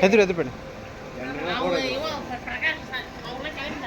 எதிர் எதிர் பண்ணு. அவங்க இவன் பிரகாஷ் சார் அவங்களாம்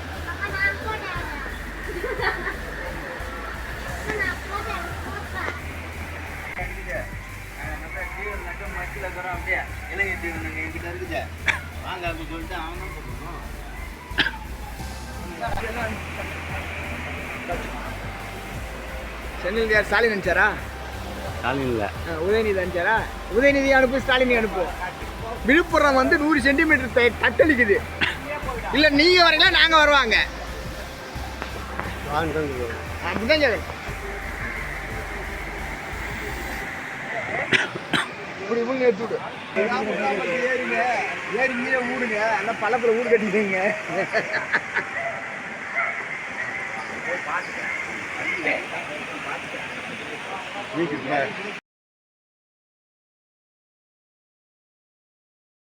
சென்னையில் யார்? ஸ்டாலின் அனுப்பிச்சாரா? ஸ்டாலின் இல்லை. உதயநிதி அனுப்பிச்சாரா? உதயநிதி அனுப்பு ஸ்டாலின் அனுப்பு. விழுப்புரம் வந்து நூறு சென்டிமீட்டர் தட்டளிக்குது இல்லை நீங்கள் வரீங்களா நாங்கள் வருவாங்க. அப்படிதான் கேட்குறேன் இப்படி இப்படி எடுத்து விடு. ஏறிங்க ஏறி கீழே ஊடுங்க. அந்த பள்ளத்தில் ஊடு கட்டிக்கங்க